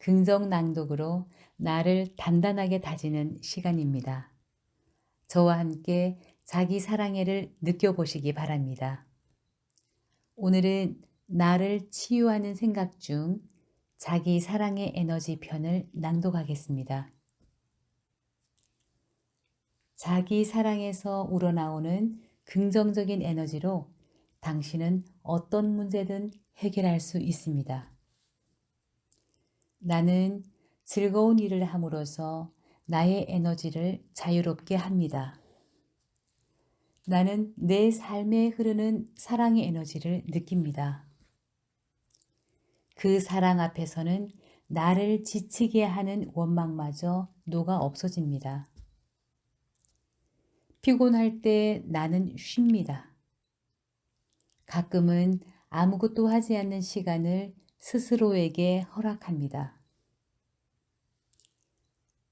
긍정 낭독으로 나를 단단하게 다지는 시간입니다. 저와 함께 자기 사랑해를 느껴보시기 바랍니다. 오늘은 나를 치유하는 생각 중 자기 사랑의 에너지 편을 낭독하겠습니다. 자기 사랑에서 우러나오는 긍정적인 에너지로 당신은 어떤 문제든 해결할 수 있습니다. 나는 즐거운 일을 함으로써 나의 에너지를 자유롭게 합니다. 나는 내 삶에 흐르는 사랑의 에너지를 느낍니다. 그 사랑 앞에서는 나를 지치게 하는 원망마저 녹아 없어집니다. 피곤할 때 나는 쉽니다. 가끔은 아무것도 하지 않는 시간을 스스로에게 허락합니다.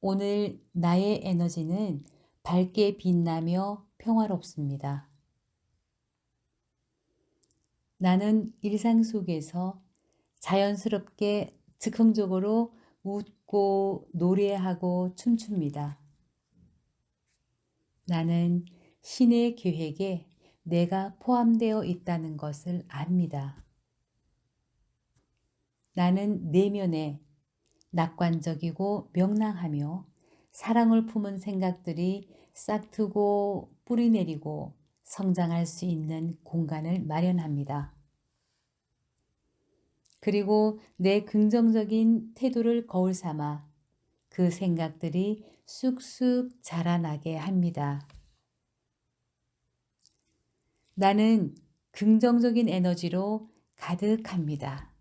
오늘 나의 에너지는 밝게 빛나며 평화롭습니다. 나는 일상 속에서 자연스럽게 즉흥적으로 웃고 노래하고 춤춥니다. 나는 신의 계획에 내가 포함되어 있다는 것을 압니다. 나는 내면에 낙관적이고 명랑하며 사랑을 품은 생각들이 싹트고 뿌리내리고 성장할 수 있는 공간을 마련합니다. 그리고 내 긍정적인 태도를 거울 삼아 그 생각들이 쑥쑥 자라나게 합니다. 나는 긍정적인 에너지로 가득합니다.